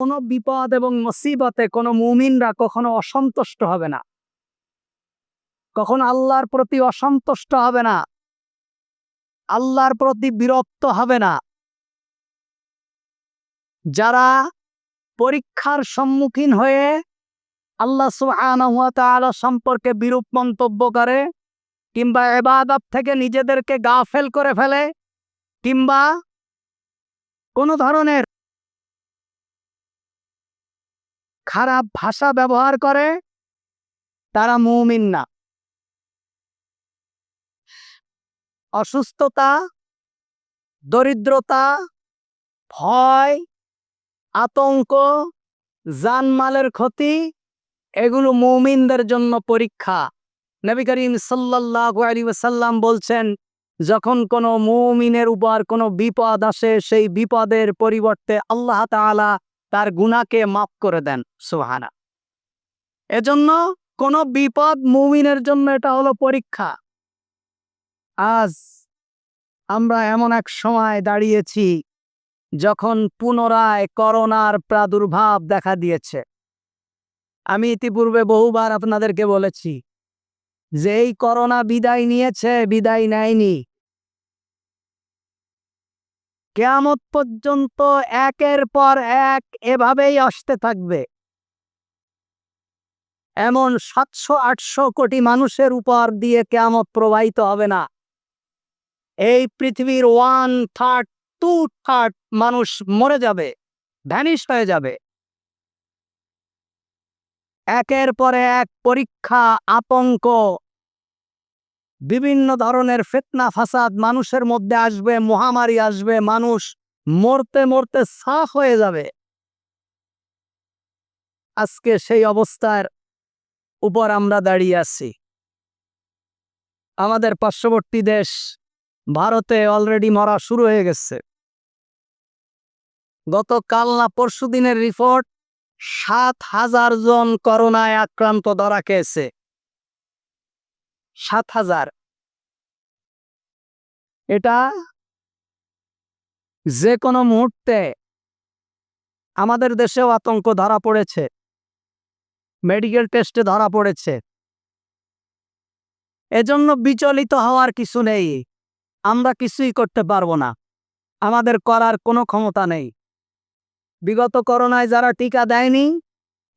কোনো বিপদ এবং মুসিবতে কোনো মুমিনরা কখনো অসন্তুষ্ট হবে না। কখনো আল্লাহর প্রতি অসন্তুষ্ট হবে না। আল্লাহর প্রতি বিরক্ত হবে না। যারা পরীক্ষার সম্মুখীন হয়ে আল্লাহ তাআলা সম্পর্কে বিরূপ মন্তব্য করে কিংবা এবাদত থেকে নিজেদেরকে গাফেল করে ফেলে কিংবা কোনো ধরনের খারাপ ভাষা ব্যবহার করে, তারা মুমিন না। অসুস্থতা, দরিদ্রতা, ভয়, আতঙ্ক, জানমালের ক্ষতি, এগুলো মুমিনদের জন্য পরীক্ষা। নবী করিম আলাইহি ওয়াসাল্লাম বলছেন, যখন কোনো মুমিনের উপর কোনো বিপদ আসে, সেই বিপদের পরিবর্তে আল্লাহ তাআলা তার গুণাকে মাফ করে দেন সুবহানা এজন্য কোন বিপদ মুমিনের জন্য এটা হলো পরীক্ষা। আজ আমরা এমন এক সময় দাঁড়িয়েছি যখন পুনরায় করোনার প্রাদুর্ভাব দেখা দিয়েছে। আমি ইতিপূর্বে বহুবার আপনাদেরকে বলেছি যে এই করোনা বিদায় নিয়েছে, বিদায় নেয়নি। কেয়ামত পর্যন্ত একের পর এক এভাবেই আসতে থাকবে। এমন সাতশো, আটশো কোটি মানুষের উপর দিয়ে কেয়ামত প্রবাহিত হবে না। এই পৃথিবীর ওয়ান থার্ড, টু থার্ড মানুষ মরে যাবে, ভ্যানিশ হয়ে যাবে। একের পরে এক পরীক্ষা, আতঙ্ক বিভিন্ন ধরনের ফেতনা, ফাসাদ, মানুষের মধ্যে আসবে, মহামারী আসবে, মানুষ মরতে মরতে সাফ হয়ে যাবে। আজকে সেই অবস্থার উপর আমরা দাঁড়িয়ে আছি। আমাদের পার্শ্ববর্তী দেশ ভারতে অলরেডি মরা শুরু হয়ে গেছে। গতকাল না পরশু দিনের রিপোর্ট সাত হাজার জন করোনায় আক্রান্ত ধরা খেয়েছে। সাত হাজার। এটা যে কোনো মুহূর্তে আমাদের দেশেও আতঙ্ক ধরা পড়েছে। মেডিকেল টেস্টে ধরা পড়েছে। এজন্য বিচলিত হওয়ার কিছু নেই। আমরা কিছুই করতে পারব না। আমাদের করার কোনো ক্ষমতা নেই। বিগত করোনায় যারা টিকা দেয়নি,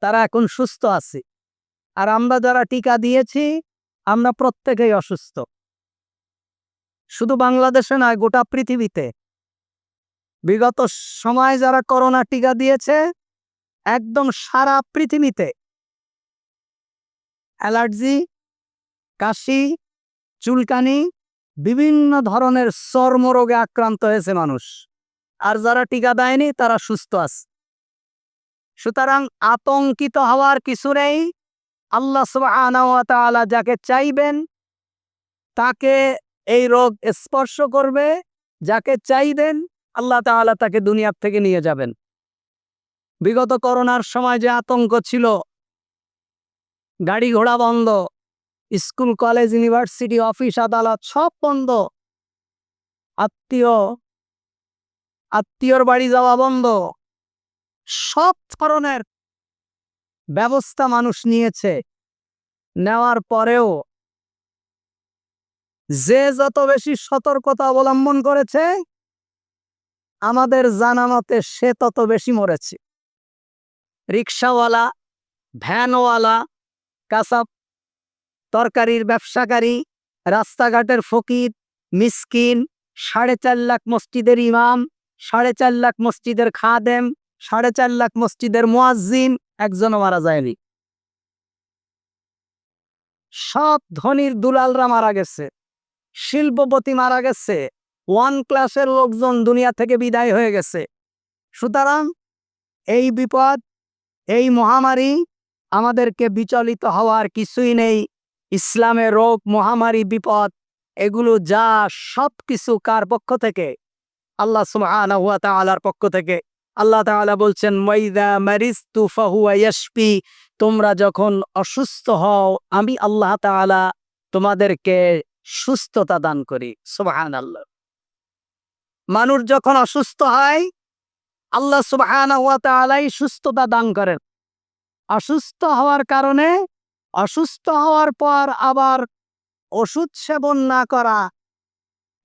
তারা এখন সুস্থ আছে। আর আমরা যারা টিকা দিয়েছি আমরা প্রত্যেকেই অসুস্থ। শুধু বাংলাদেশে নয়, গোটা পৃথিবীতে। বিগত সময় যারা করোনা টিকা দিয়েছে, একদম সারা পৃথিবীতে। অ্যালার্জি, কাশি, চুলকানি, বিভিন্ন ধরনের চর্মরোগে আক্রান্ত হয়েছে মানুষ। আর যারা টিকা দেয়নি, তারা সুস্থ আছে। সুতরাং আতঙ্কিত হওয়ার কিছু নেই। আল্লাহ তাআলা যাকে চাইবেন, তাকে এই রোগ স্পর্শ করবে। যাকে চাইবেন, আল্লাহ তাআলা তাকে দুনিয়ার থেকে নিয়ে যাবেন। বিগত করোনার সময় যে আতঙ্ক ছিল গাড়ি ঘোড়া বন্ধ, স্কুল, কলেজ, ইউনিভার্সিটি, অফিস, আদালত সব বন্ধ। আত্মীয়, আত্মীয়র বাড়ি যাওয়া বন্ধ। সব ধরনের ব্যবস্থা মানুষ নিয়েছে। নেওয়ার পরেও যে যত বেশি সতর্কতা অবলম্বন করেছে, আমাদের জানা মতে সে তত বেশি মরেছে। রিক্সাওয়ালা, ভ্যানওয়ালা কাসাব তরকারির ব্যবসাকারী, রাস্তাঘাটের ফকির, মিসকিন, সাড়ে চার লাখ মসজিদের ইমাম, সাড়ে চার লাখ মসজিদের খাদেম, সাড়ে চার লাখ মসজিদের মুয়াজ্জিন একজনও মারা যায়নি। সব ধনির দুলালরা মারা গেছে। শিল্পপতি মারা গেছে। ওয়ান ক্লাসের লোকজন দুনিয়া থেকে বিদায় হয়ে গেছে। সুতরাং এই বিপদ, এই মহামারী আমাদেরকে বিচলিত হওয়ার কিছুই নেই। ইসলামের রোগ, মহামারী, বিপদ, এগুলো যা সব কিছু কার পক্ষ থেকে? আল্লাহ সুবহানাহু ওয়া তাআলার পক্ষ থেকে। আল্লাহ তাআলা বলছেন মাইদা মারিস্তু ফাহুয়া ইয়াশফি তোমরা যখন অসুস্থ হও, আমি আল্লাহ তাআলা তোমাদেরকে সুস্থতা দান করি। সুবহানাল্লাহ। মানুষ যখন অসুস্থ হয়, আল্লাহ সুবহানাহু ওয়া সুস্থতা দান করেন। অসুস্থ হওয়ার কারণে অসুস্থ হওয়ার পর আবার ওষুধ সেবন না করা।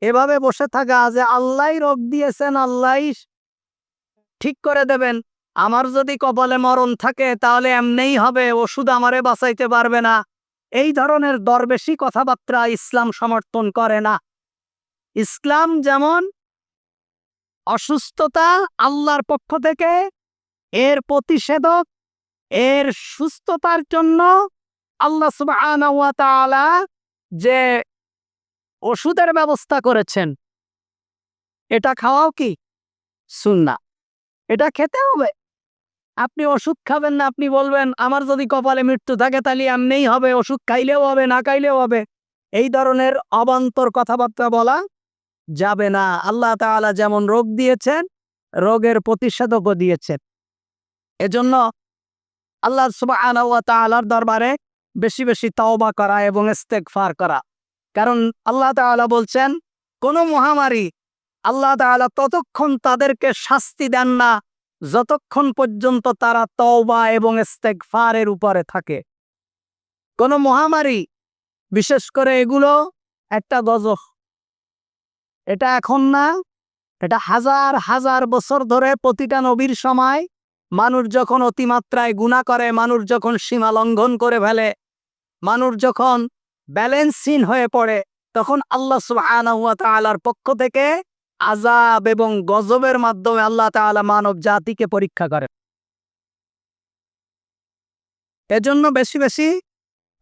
এভাবে বসে থাকা যে আল্লাহ রোগ দিয়েছেন আল্লাহ ঠিক করে দেবেন। আমার যদি কপালে মরণ থাকে, তাহলে এমনেই হবে, ওষুধ আমারে বাঁচাইতে পারবে না। এই ধরনের দরবেশি কথাবার্তা ইসলাম সমর্থন করে না। ইসলাম যেমন অসুস্থতা আল্লাহর পক্ষ থেকে, এর প্রতিষেধক, এর সুস্থতার জন্য আল্লাহ ওয়া যে ওষুধের ব্যবস্থা করেছেন, এটা খাওয়াও কি? সুন্না এটা খেতে হবে। আপনি ওষুধ খাবেন না, আপনি বলবেন, আমার যদি কপালে মৃত্যু থাকে, তাহলে এমনিই হবে, ওষুধ খাইলেও হবে, না খাইলেও হবে। এই ধরনের অবান্তর কথাবার্তা বলা যাবে না। আল্লাহ তাআলা যেমন রোগ দিয়েছেন, রোগের প্রতিষেধকও দিয়েছেন। এজন্য আল্লাহ ওয়া দরবারে বেশি বেশি তওবা করা এবং ইস্তেগফার করা। কারণ আল্লাহ তাআলা বলছেন, কোন মহামারী আল্লাহ তাআলা ততক্ষণ তাদেরকে শাস্তি দেন না, যতক্ষণ পর্যন্ত তারা তওবা এবং ইস্তেগফারের উপরে থাকে। কোন মহামারী, বিশেষ করে এগুলো একটা গজব। এটা এখন না, এটা হাজার হাজার বছর ধরে প্রতিটা নবীর সময় মানুষ যখন অতিমাত্রায় গুণা করে, মানুষ যখন সীমা লঙ্ঘন করে ফেলে, মানুষ যখন ব্যালেন্সহীন হয়ে পড়ে, তখন আল্লাহ তাআলার পক্ষ থেকে আজাব এবং গজবের মাধ্যমে আল্লাহ তাআলা মানব জাতিকে পরীক্ষা করেন। এজন্য বেশি বেশি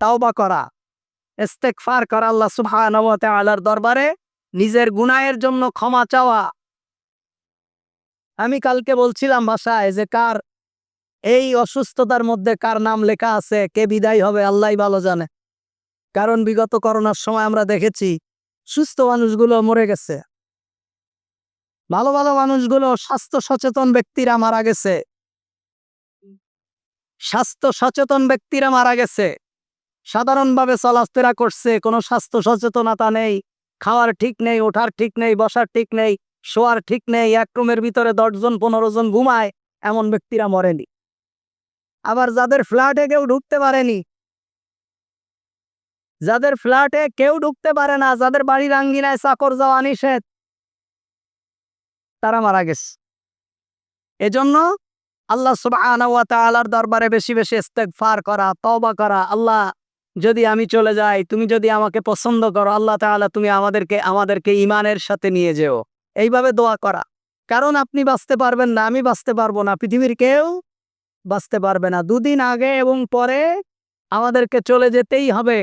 তাওবা করা, ইস্তেগফার করা আল্লাহ সুবহানাহু তাআলার দরবারে নিজের গুনাহের জন্য ক্ষমা চাওয়া। আমি কালকে বলছিলাম বাসায় যে কার, এই অসুস্থতার মধ্যে কার নাম লেখা আছে, কে বিদায় হবে আল্লাহ ভালো জানে। কারণ বিগত করোনার সময় আমরা দেখেছি, সুস্থ মানুষগুলো মরে গেছে। ভালো ভালো মানুষগুলো স্বাস্থ্য সচেতন ব্যক্তিরা মারা গেছে। স্বাস্থ্য সচেতন ব্যক্তিরা মারা গেছে। সাধারণভাবে চলাফেরা করছে, কোনো স্বাস্থ্য সচেতনতা নেই, খাওয়ার ঠিক নেই, ওঠার ঠিক নেই, বসার ঠিক নেই, শোয়ার ঠিক নেই, এক রুমের ভিতরে দশজন, পনেরো জন ঘুমায়, এমন ব্যক্তিরা মরেনি। আবার যাদের ফ্ল্যাটে কেউ ঢুকতে পারেনি, যাদের ফ্ল্যাটে কেউ ঢুকতে পারে না, যাদের বাড়ির আঙ্গিনায় চাকর যাওয়া নিষেধ তারা মারা গেছে। এজন্য আল্লাহ সুবহানাহু ওয়া তাআলার দরবারে বেশি বেশি ইস্তেগফার করা তবা করা, আল্লাহ যদি আমি চলে যাই, তুমি যদি আমাকে পছন্দ করো, আল্লাহ তাআলা তুমি আমাদেরকে আমাদেরকে ইমানের সাথে নিয়ে যেও। এইভাবে দোয়া করা। কারণ আপনি বাঁচতে পারবেন না, আমি বাঁচতে পারব না, পৃথিবীর কেউ বাঁচতে পারবে না। দুদিন আগে এবং পরে আমাদেরকে চলে যেতেই হবে।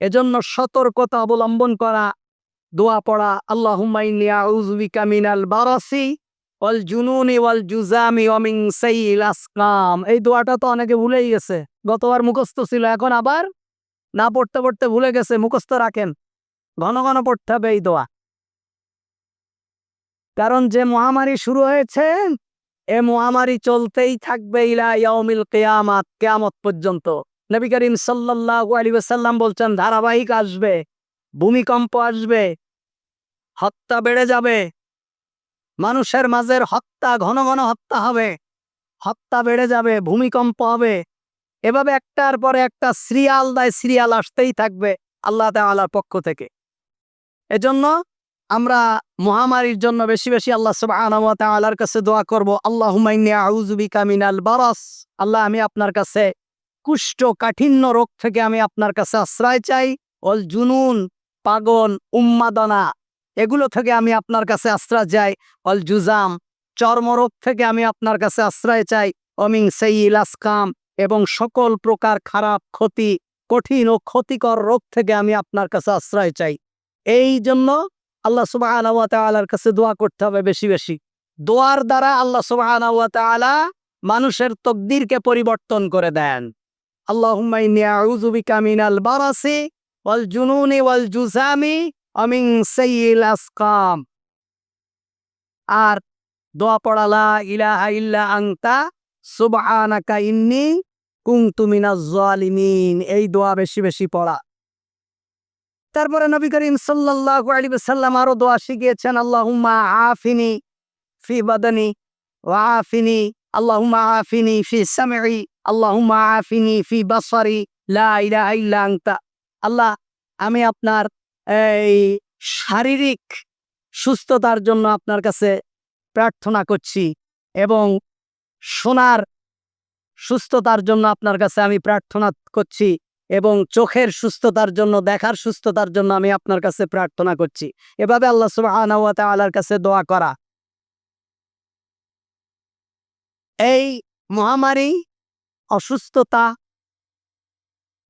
এজন্য সতর্কতা অবলম্বন করা দোয়া পড়া ইন্নী মিনাল বারাসি ওয়াল জুনুনি এই দোয়াটা তো অনেকে ভুলেই গেছে। গতবার মুখস্থ ছিল, এখন আবার না পড়তে পড়তে ভুলে গেছে, মুখস্থ রাখেন। ঘন ঘন পড়তে হবে এই দোয়া। কারণ যে মহামারী শুরু হয়েছে, এ মহামারী চলতেই থাকবে ইলা কিয়ামাত, কিয়ামত পর্যন্ত। নবী করিম সাল্লাল্লাহু আলাইহি ওয়াসাল্লাম বলছেন, ধারাবাহিক আসবে। ভূমিকম্প আসবে, হত্যা বেড়ে যাবে। মানুষের মাঝের হত্যা, ঘন ঘন হত্যা হবে। হত্যা বেড়ে যাবে, ভূমিকম্প হবে। এভাবে একটার পরে একটা সিরিয়াল দায় সিরিয়াল আসতেই থাকবে আল্লাহ তাআলার পক্ষ থেকে। এজন্য আমরা মহামারীর জন্য বেশি বেশি আল্লাহ তাআলার কাছে দোয়া করব আল্লাহ ইন্নী আউযু বিকা মিনাল বারাস। আল্লাহ, আমি আপনার কাছে কুষ্ঠ কাঠিন্য রোগ থেকে আমি আপনার কাছে আশ্রয় চাই। অল জুনুন পাগল, উম্মাদনা, এগুলো থেকে আমি আপনার কাছে আশ্রয় চাই। অল জুজাম, চর্মরোগ থেকে আমি আপনার কাছে আশ্রয় চাই। অমিং সেইল আসকাম এবং সকল প্রকার খারাপ, ক্ষতি, কঠিন ও ক্ষতিকর রোগ থেকে আমি আপনার কাছে আশ্রয় চাই। এই জন্য আল্লাহ সুবহানাহু ওয়া তাআলার কাছে দোয়া করতে হবে বেশি বেশি। দোয়ার দ্বারা আল্লাহ সুবহানাহু ওয়া তাআলা মানুষের তকদিরকে পরিবর্তন করে দেন। ইন্নী মিনাল বারাসি ওয়াল জুনুনি ওয়াল জুসামি অমিং সাইল আসকাম। আর দোয়া পড়ালা ইলাহা ইল্লা আংতা সুবহানাকা ইন্নি কুংতু মিনাজ জালিমিন। এই দোয়া বেশি বেশি পড়া। তারপরে নবী করিম সাল্লাল্লাহু আলাইহি ওয়াসাল্লাম আরও দোয়া শিখিয়েছেন, আল্লাহুম্মা আফিনি ফি বাদানি ওয়া আফিনি, আল্লাহুম্মা আফিনি ফি সামঈ, আল্লাহুম্মা আফিনি ফি বাসারি, লা ইলাহা ইল্লা আংতা আল্লাহ, আমি আপনার, এই শারীরিক সুস্থতার জন্য আপনার কাছে প্রার্থনা করছি এবং শোনার সুস্থতার জন্য আপনার কাছে আমি প্রার্থনা করছি এবং চোখের সুস্থতার জন্য, দেখার সুস্থতার জন্য আমি আপনার কাছে প্রার্থনা করছি। এভাবে আল্লাহ ওয়া তাআলার কাছে দোয়া করা। এই মহামারী, অসুস্থতা,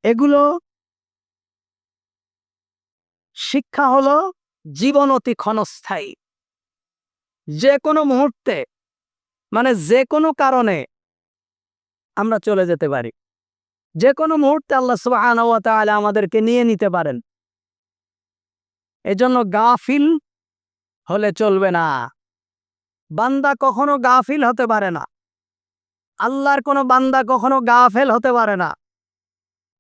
এগুলো শিক্ষা হলো জীবন অতি ক্ষণস্থায়ী। যে কোনো মুহূর্তে মানে যে কোনো কারণে আমরা চলে যেতে পারি। যে কোনো মুহূর্তে আল্লাহ ওয়া আমাদেরকে নিয়ে নিতে পারেন। এজন্য গাফিল হলে চলবে না। বান্দা কখনো গাফিল হতে পারে না। আল্লাহর কোনো বান্দা কখনো গাফেল হতে পারে না।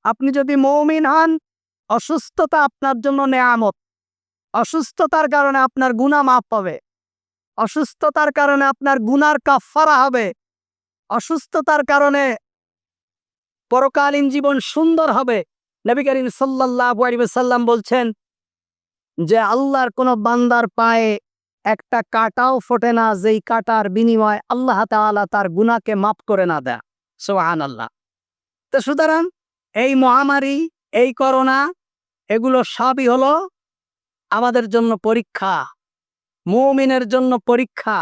আপনি যদি মৌমিন হন অসুস্থতা আপনার জন্য নেয়ামত। অসুস্থতার কারণে আপনার গুণা মাপ পাবে অসুস্থতার কারণে আপনার গুনার কাফারা হবে। অসুস্থতার কারণে পরকালীন জীবন সুন্দর হবে। নবী করিম আলাইহি সাল্লাম বলছেন যে, আল্লাহর কোনো বান্দার পায়ে একটা কাটাও ফোটে না, যেই কাটার বিনিময় আল্লাহ তাআলা তার গুনাহকে মাফ করে না দেয় সোহান আল্লাহ তো সুতরাং এই মহামারী, এই করোনা এগুলো সবই হলো আমাদের জন্য পরীক্ষা, মুমিনের জন্য পরীক্ষা।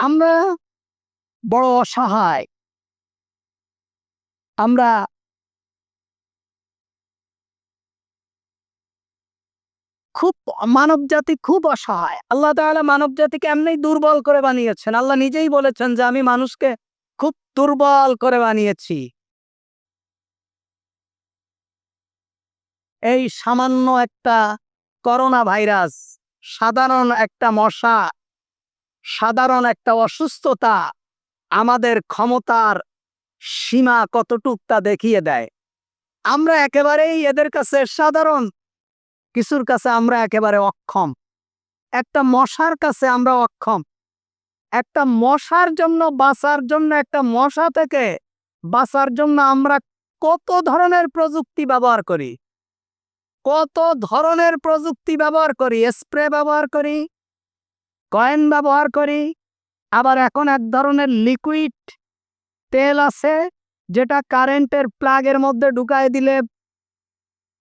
আমরা বড় অসহায়। আমরা খুব মানব জাতি খুব অসহায়। আল্লাহ তাআলা মানব জাতিকে এমনি দুর্বল করে বানিয়েছেন। আল্লাহ নিজেই বলেছেন যে আমি মানুষকে খুব দুর্বল করে বানিয়েছি। এই সামান্য একটা করোনা ভাইরাস সাধারণ একটা মশা, সাধারণ একটা অসুস্থতা আমাদের ক্ষমতার সীমা কতটুক তা দেখিয়ে দেয়। আমরা একেবারেই এদের কাছে সাধারণ, কিছুর কাছে আমরা একেবারে অক্ষম। একটা মশার কাছে আমরা অক্ষম। একটা মশার জন্য বাঁচার জন্য, একটা মশা থেকে বাঁচার জন্য আমরা কত ধরনের প্রযুক্তি ব্যবহার করি? কত ধরনের প্রযুক্তি ব্যবহার করি? স্প্রে ব্যবহার করি, কয়েন ব্যবহার করি, আবার এখন এক ধরনের লিকুইড তেল আছে, যেটা কারেন্টের প্লাগের মধ্যে ঢুকায় দিলে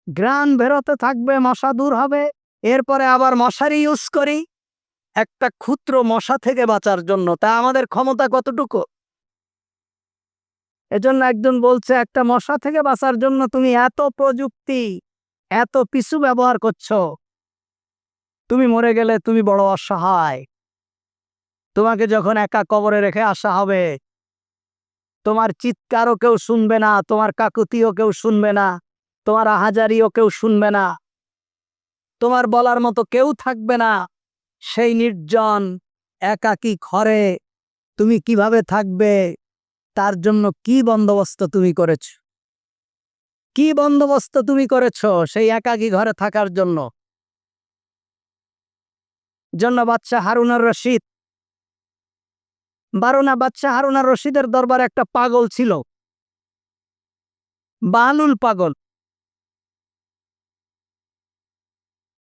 গ্রান বেরোতে থাকবে, মশা দূর হবে। এরপরে আবার মশারি ইউজ করি, একটা ক্ষুদ্র মশা থেকে বাঁচার জন্য। তা আমাদের ক্ষমতা কতটুকু? এজন্য একজন বলছে, একটা মশা থেকে বাঁচার জন্য তুমি এত প্রযুক্তি এত পিছু ব্যবহার করছ। তুমি মরে গেলে তুমি বড় অসহায়। তোমাকে যখন একা কবরে রেখে আসা হবে, তোমার চিৎকারও কেউ শুনবে না, তোমার কাকুতিও কেউ শুনবে না, তোমার আহাজারিও কেউ শুনবে না, তোমার বলার মতো কেউ থাকবে না। সেই নির্জন, একাকী ঘরে তুমি কীভাবে থাকবে, তার জন্য কি বন্দোবস্ত তুমি করেছ? কি বন্দোবস্ত তুমি করেছ সেই একাকী ঘরে থাকার জন্য? জন্য বাচ্চা হারুনার রশিদ। বারোনা বাচ্চা হারুনার রশিদের দরবারে একটা পাগল ছিল। বালুল পাগল।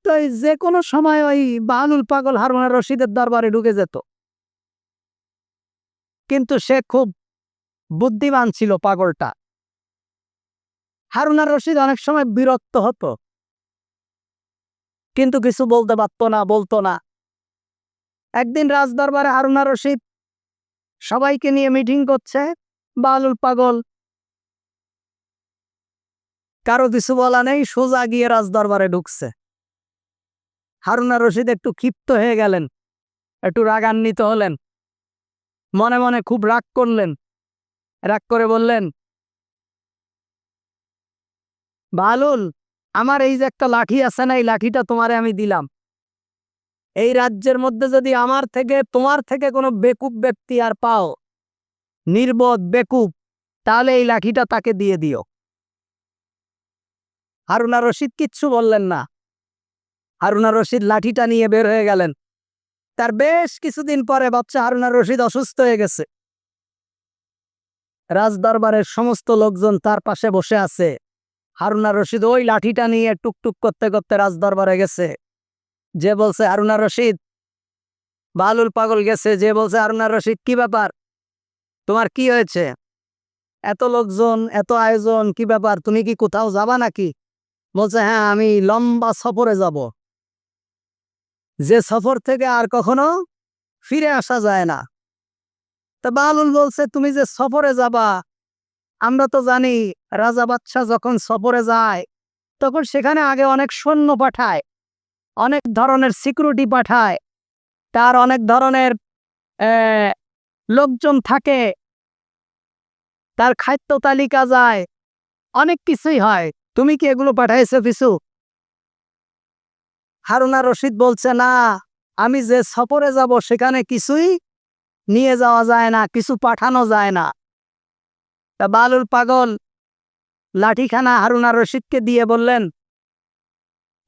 তো যে কোনো সময় ওই বালুল পাগল হারুনার রশিদের দরবারে ঢুকে যেত। কিন্তু সে খুব বুদ্ধিমান ছিল পাগলটা। হারুনার রশিদ অনেক সময় বিরক্ত হতো। কিন্তু কিছু বলতে পারতো না, বলতো না। একদিন রাজদরবারে হারুনা রশিদ সবাইকে নিয়ে মিটিং করছে বালুল পাগল। কারও কিছু বলা নেই, সোজা গিয়ে রাজদরবারে ঢুকছে। হারুনা রশিদ একটু ক্ষিপ্ত হয়ে গেলেন, একটু রাগান্বিত হলেন। মনে মনে খুব রাগ করলেন। রাগ করে বললেন বালুল, আমার এই যে একটা লাঠি আছে না, এই লাঠিটা তোমারে আমি দিলাম। এই রাজ্যের মধ্যে যদি আমার থেকে, তোমার থেকে কোনো বেকুব ব্যক্তি আর পাও, নির্বোধ, বেকুব, তাহলে এই লাঠিটা তাকে দিয়ে দিও। হারুনা রশিদ কিচ্ছু বললেন না। হারুনা রশিদ লাঠিটা নিয়ে বের হয়ে গেলেন। তার বেশ কিছুদিন পরে বাচ্চা হারুনা রশিদ অসুস্থ হয়ে গেছে। রাজদরবারের সমস্ত লোকজন তার পাশে বসে আছে। হারুনা রশিদ ওই লাঠিটা নিয়ে টুকটুক করতে করতে রাজদরবারে গেছে। যে বলছে, হারুনা রশিদ, বালুল পাগল গেছে। যে বলছে, হারুনা রশিদ, কি ব্যাপার? তোমার কি হয়েছে? এত লোকজন, এত আয়োজন, কি ব্যাপার? তুমি কি কোথাও যাবা নাকি? বলছে হ্যাঁ আমি লম্বা সফরে যাব। যে সফর থেকে আর কখনো ফিরে আসা যায় না। তা বালুল বলছে, তুমি যে সফরে যাবা আমরা তো জানি রাজা বাচ্চা যখন সফরে যায়, তখন সেখানে আগে অনেক সৈন্য পাঠায়, অনেক ধরনের সিকিউরিটি পাঠায়, তার অনেক ধরনের লোকজন থাকে, তার খাদ্য তালিকা যায়, অনেক কিছুই হয়। তুমি কি এগুলো পাঠাইছো কিছু? হারুনা রশিদ বলছে, না, আমি যে সফরে যাব সেখানে কিছুই নিয়ে যাওয়া যায় না, কিছু পাঠানো যায় না। তা বালুল পাগল। লাঠিখানা হারুনা রশিদকে দিয়ে বললেন,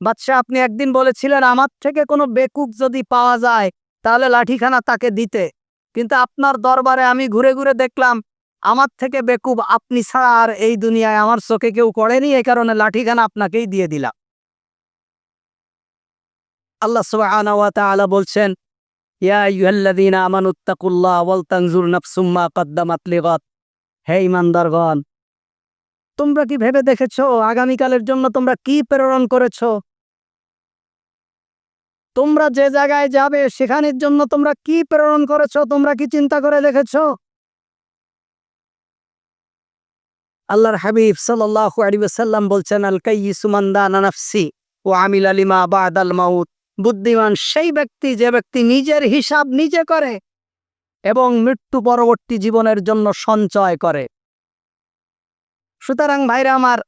বাদশাহ, আপনি একদিন বলেছিলেন আমার থেকে কোনো বেকুব যদি পাওয়া যায়, তাহলে লাঠিখানা তাকে দিতে। কিন্তু আপনার দরবারে আমি ঘুরে ঘুরে দেখলাম, আমার থেকে বেকুব আপনি ছাড়া আর এই দুনিয়ায় আমার চোখে কেউ করেনি, এই কারণে লাঠিখানা আপনাকেই দিয়ে দিলাম। আল্লাহ ওয়া বলছেন, ইয়া আইয়ুহাল্লাযীনা আমানুত্তাকুল্লাহ ওয়াল তানজুর নাফসুম মা কদ্দামাত লিগাদ। হে ইমানদারগণ, তোমরা কি ভেবে দেখেছ আগামীকালের জন্য তোমরা কি প্রেরণ করেছ? তোমরা যে জায়গায় যাবে সেখানের জন্য তোমরা কি প্রেরণ করেছ? তোমরা কি চিন্তা করে দেখেছ? আল্লাহর হাবিব আলাইহি বলছেন, আল কাইয়িসু মান দানা নাফসি ও আমিল আলিমা বাদাল মাউত। বুদ্ধিমান সেই ব্যক্তি যে ব্যক্তি নিজের হিসাব নিজে করে এবং মৃত্যু পরবর্তী জীবনের জন্য সঞ্চয় করে। সুতরাং ভাইরা আমার,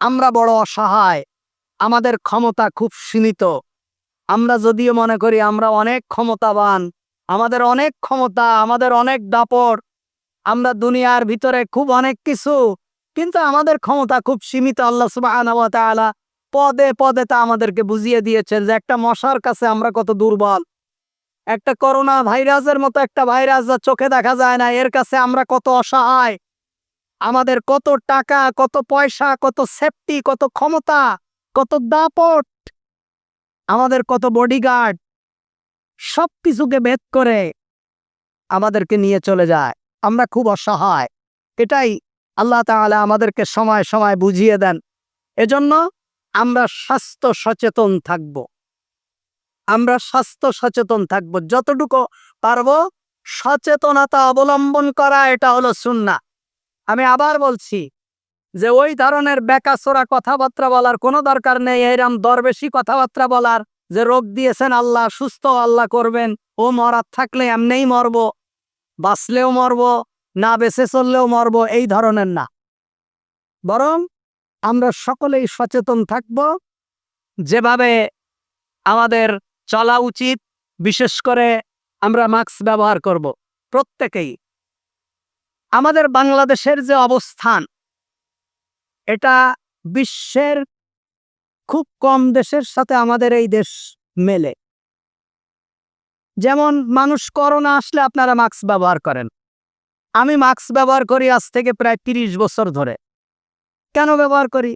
আমরা বড় অসহায়, আমাদের ক্ষমতা খুব সীমিত। আমরা যদিও মনে করি আমরা অনেক ক্ষমতাবান, আমাদের অনেক ক্ষমতা, আমাদের অনেক দাপট, আমরা দুনিয়ার ভিতরে খুব অনেক কিছু, কিন্তু আমাদের ক্ষমতা খুব সীমিত। আল্লাহ ওয়া পদে পদে তা আমাদেরকে বুঝিয়ে দিয়েছেন যে একটা মশার কাছে আমরা কত দুর্বল। একটা করোনা ভাইরাসের মতো একটা ভাইরাস যা চোখে দেখা যায় না, এর কাছে আমরা কত অসহায়। আমাদের কত টাকা, কত পয়সা, কত সেফটি কত ক্ষমতা, কত দাপট, আমাদের কত বডিগার্ড সব কিছুকে ভেদ করে আমাদেরকে নিয়ে চলে যায়। আমরা খুব অসহায়। এটাই আল্লাহ তাআলা আমাদেরকে সময় সময় বুঝিয়ে দেন। এজন্য আমরা স্বাস্থ্য সচেতন থাকব। আমরা স্বাস্থ্য সচেতন থাকব। যতটুকু পারব সচেতনতা অবলম্বন করা, এটা হলো সুন্না। আমি আবার বলছি যে ওই ধরনের বেকাসোরা কথাবার্তা বলার কোনো দরকার নেই। এরম দরবেশি কথাবার্তা বলার যে রোগ দিয়েছেন আল্লাহ সুস্থ আল্লাহ করবেন। ও মরার থাকলে এমনিই মরব, বাঁচলেও মরব, না বেঁচে চললেও মরব, এই ধরনের না। বরং আমরা সকলেই সচেতন থাকব। যেভাবে আমাদের চলা উচিত। বিশেষ করে আমরা মাস্ক ব্যবহার করব প্রত্যেকেই। আমাদের বাংলাদেশের যে অবস্থান, এটা বিশ্বের খুব কম দেশের সাথে আমাদের এই দেশ মেলে। যেমন মানুষ করোনা আসলে আপনারা মাস্ক ব্যবহার করেন। আমি মাস্ক ব্যবহার করি আজ থেকে প্রায় তিরিশ বছর ধরে। কেন ব্যবহার করি?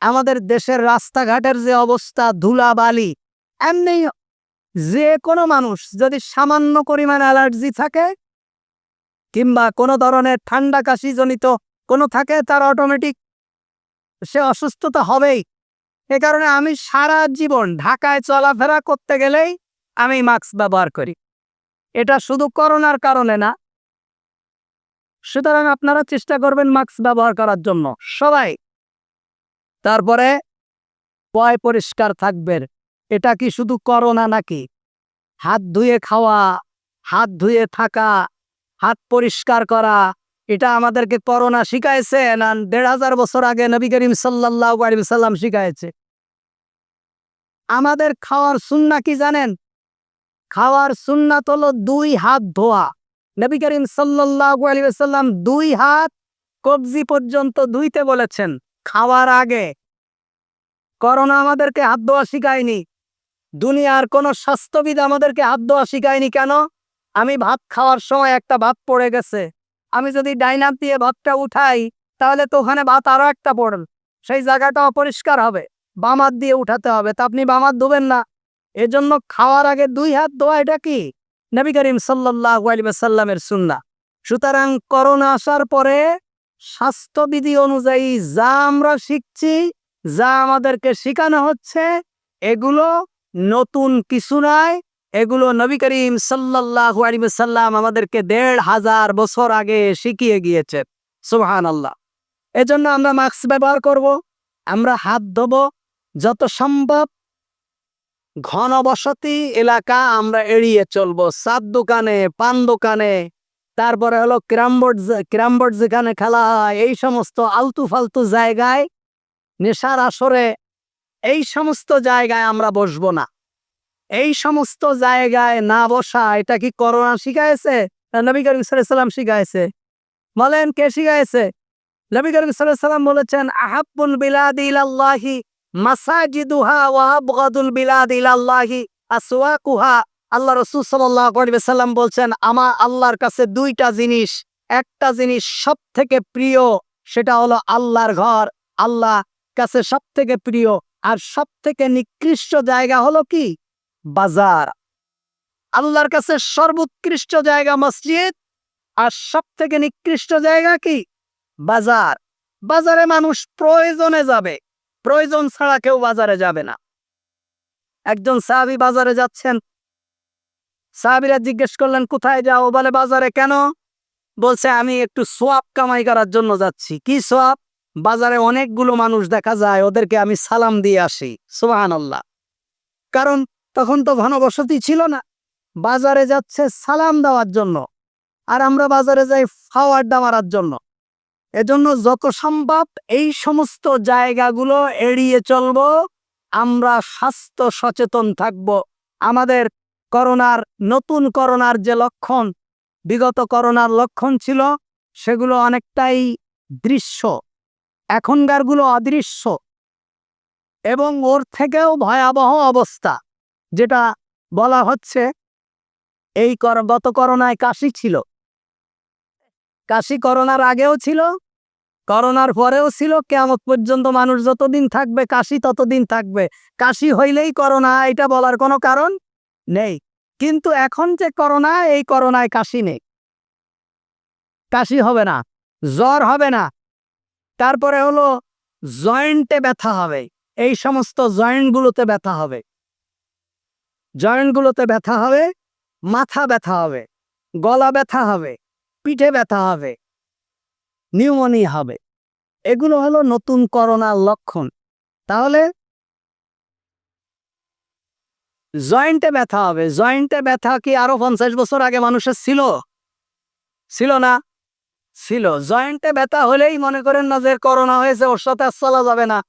আমাদের দেশের রাস্তাঘাটের যে অবস্থা, ধুলাবালি এমনি যে কোনো মানুষ যদি সামান্য পরিমাণ অ্যালার্জি থাকে কিংবা কোনো ধরনের ঠান্ডা কাশি জনিত কোনো থাকে, তার অটোমেটিক সে অসুস্থতা হবেই। এ কারণে আমি সারা জীবন ঢাকায় চলাফেরা করতে গেলেই আমি মাস্ক ব্যবহার করি। এটা শুধু করোনার কারণে না। সুতরাং আপনারা চেষ্টা করবেন মাস্ক ব্যবহার করার জন্য। সবাই, তারপরে পয় পরিষ্কার থাকবেন। এটা কি শুধু করোনা নাকি? হাত ধুয়ে খাওয়া, হাত ধুয়ে থাকা, হাত পরিষ্কার করা, এটা আমাদেরকে করোনা শিখাইছে না দেড় হাজার বছর আগে নবী করিম সাল্লাহ সাল্লাম শিখাইছে। আমাদের খাওয়ার সুন্না কি জানেন? খাওয়ার সুন্নাত হলো দুই হাত ধোয়া। নবী করিম সাল্লাহ সাল্লাম দুই হাত কবজি পর্যন্ত ধুইতে বলেছেন, খাওয়ার আগে। করোনা আমাদেরকে হাত ধোয়া শিখায়নি। দুনিয়ার কোন স্বাস্থ্যবিদ আমাদেরকে হাত ধোয়া শিখায়নি কেন? আমি ভাত খাওয়ার সময় একটা ভাত পড়ে গেছে। আমি যদি ডাইনাপ দিয়ে ভাতটা উঠাই, তাহলে তো ওখানে ভাত আরও একটা পড়ল। সেই জায়গাটা অপরিষ্কার হবে। বামাত দিয়ে উঠাতে হবে। তা আপনি বামাত ধোবেন না। এজন্য খাওয়ার আগে দুই হাত ধোয়া, এটা কি? নবী করিম সাল্লাহ সুন্না সুতরাং করোনা আসার পরে স্বাস্থ্যবিধি অনুযায়ী যা আমরা শিখছি, যা আমাদেরকে শেখানো হচ্ছে, এগুলো নতুন কিছু নয় এগুলো নবী করিম সাল্লাহ সাল্লাম আমাদেরকে দেড় হাজার বছর আগে শিখিয়ে গিয়েছেন সুবহান আল্লাহ এজন্য আমরা মাস্ক ব্যবহার করব, আমরা হাত ধোব, যত সম্ভব ঘনবসতি এলাকা আমরা এড়িয়ে চলবো। সাত দোকানে, পান দোকানে, তারপরে হলো ক্রামবোর্ড ক্রামবোর্ড যেখানে খেলা হয়, এই সমস্ত আলতু ফালতু জায়গায় নেশার আসরে এই সমস্ত জায়গায় আমরা বসবো না। এই সমস্ত জায়গায় না বসা, এটা কি করোনা শিখাইছে নবী করিম সাল্লাম শিখাইছে? বলেন, কে শিখাইছে? নবী করিম সাল্লাম বলেছেন আহাবুল বিলাদ ইলাল্লাহি, মাসাজিদুহা ওয়া আবগাদুল বিলাদ ইলাল্লাহি, আসওয়াকুহা। আল্লাহ রসুল সাল্লাহ সাল্লাম বলছেন আমার আল্লাহর কাছে দুইটা জিনিস, একটা জিনিস সব থেকে প্রিয়, সেটা হলো আল্লাহর ঘর। আল্লাহ কাছে সব থেকে প্রিয় আর সব থেকে নিকৃষ্ট জায়গা হলো কি? বাজার। আল্লাহর কাছে সর্বোৎকৃষ্ট জায়গা মসজিদ আর সব থেকে নিকৃষ্ট জায়গা কি? বাজার। বাজারে মানুষ প্রয়োজনে যাবে। প্রয়োজন ছাড়া কেউ বাজারে যাবে না। একজন সাহাবি বাজারে যাচ্ছেন। সাহাবিরা জিজ্ঞেস করলেন, কোথায় যাও? বলে, বাজারে কেন? বলছে, আমি একটু সোয়াব কামাই করার জন্য যাচ্ছি। কি সোয়াব? বাজারে অনেকগুলো মানুষ দেখা যায়, ওদেরকে আমি সালাম দিয়ে আসি। সোহান আল্লাহ কারণ তখন তো ঘনবসতি ছিল না। বাজারে যাচ্ছে সালাম দেওয়ার জন্য আর আমরা বাজারে যাই ফাওয়ার মারার জন্য। এজন্য যত সম্ভব এই সমস্ত জায়গাগুলো এড়িয়ে চলব। আমরা স্বাস্থ্য সচেতন থাকব। আমাদের করোনার, নতুন করোনার যে লক্ষণ, বিগত করোনার লক্ষণ ছিল, সেগুলো অনেকটাই দৃশ্য। এখনকারগুলো অদৃশ্য এবং ওর থেকেও ভয়াবহ অবস্থা, যেটা বলা হচ্ছে এই গত করোনায় কাশি ছিল। কাশি করোনার আগেও ছিল, করোনার পরেও ছিল কেমন পর্যন্ত মানুষ যতদিন থাকবে, কাশি ততদিন থাকবে। কাশি হইলেই করোনা, এটা বলার কোনো কারণ নেই। কিন্তু এখন যে করোনা, এই করোনায় কাশি নেই। কাশি হবে না, জ্বর হবে না। তারপরে হলো জয়েন্টে ব্যথা হবে। এই সমস্ত জয়েন্টগুলোতে ব্যথা হবে। জয়েন্টগুলোতে ব্যথা হবে, মাথা ব্যথা হবে, গলা ব্যথা হবে, পিঠে ব্যথা হবে, নিউমোনিয়া হবে। এগুলো হলো নতুন করোনার লক্ষণ। তাহলে জয়েন্টে ব্যথা হবে। জয়েন্টে ব্যথা কি আরও পঞ্চাশ বছর আগে মানুষের ছিল? ছিল না? ছিল। জয়েন্টে ব্যথা হলেই মনে করেন না যে করোনা হয়েছে, ওর সাথে আর চলা যাবে না।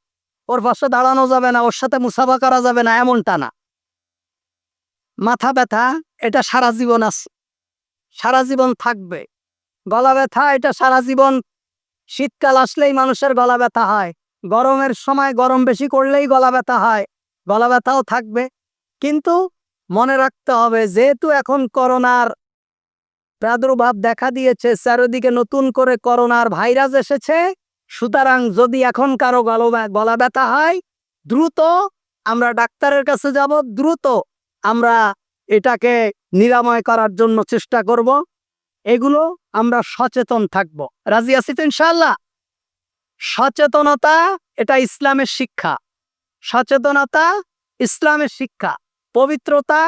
ওর পাশে দাঁড়ানো যাবে না, ওর সাথে মুসাফা করা যাবে না, এমনটা না। মাথা ব্যথা, এটা সারা জীবন আছে। সারা জীবন থাকবে। গলা ব্যথা, এটা সারা জীবন। শীতকাল আসলেই মানুষের গলা ব্যথা হয়। গরমের সময় গরম বেশি করলেই গলা ব্যথা হয়। গলা ব্যথাও থাকবে। কিন্তু মনে রাখতে হবে, যেহেতু এখন করোনার প্রাদুর্ভাব দেখা দিয়েছে চারিদিকে নতুন করে করোনার ভাইরাস এসেছে। সুতরাং যদি এখন কারও গলা ব্যথা হয়, দ্রুত আমরা ডাক্তারের কাছে যাব, দ্রুত আমরা এটাকে নিরাময় করার জন্য চেষ্টা করব। এগুলো আমরা সচেতন থাকব। রাজি আছি তো ইনশাল্লাহ সচেতনতা এটা ইসলামের শিক্ষা। সচেতনতা ইসলামের শিক্ষা। পবিত্রতা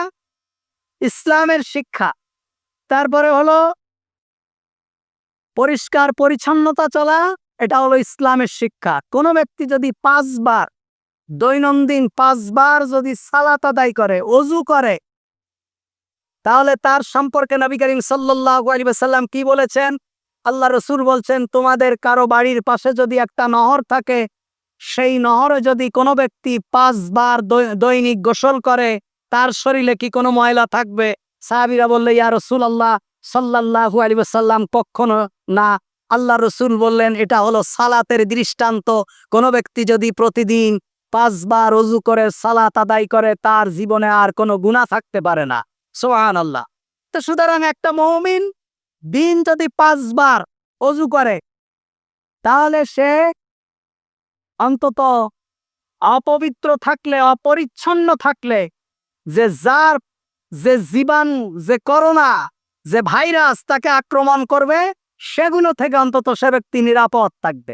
ইসলামের শিক্ষা। তারপরে হলো পরিষ্কার পরিচ্ছন্নতা চলা, এটা হলো ইসলামের শিক্ষা। কোনো ব্যক্তি যদি পাঁচবার, দৈনন্দিন পাঁচবার যদি সালাত আদায় করে, অজু করে, তাহলে তার সম্পর্কে নবী করিম সাল্লাল্লাহু আলাইহি কি বলেছেন? আল্লাহ রসুল বলছেন, তোমাদের কারও বাড়ির পাশে যদি একটা নহর থাকে, সেই নহরে যদি কোনো ব্যক্তি পাঁচবার দৈনিক গোসল করে, তার শরীরে কি কোনো ময়লা থাকবে? সাহাবিরা বললে, ইয়া রসুল আল্লাহ সাল্লাহু আলী সাল্লাম কখনো না। আল্লাহ রসুল বললেন, এটা হলো সালাতের দৃষ্টান্ত। কোনো ব্যক্তি যদি প্রতিদিন পাঁচবার অজু করে, সালাত আদায় করে, তার জীবনে আর কোনো গুণা থাকতে পারে না। সোহান আল্লাহ তো সুতরাং একটা মৌমিন দিন যদি পাঁচবার অজু করে, তাহলে সে অন্তত অপবিত্র থাকলে, অপরিচ্ছন্ন থাকলে, যে যার যে জীবাণু, যে করোনা, যে ভাইরাস তাকে আক্রমণ করবে, সেগুলো থেকে অন্তত সে ব্যক্তি নিরাপদ থাকবে।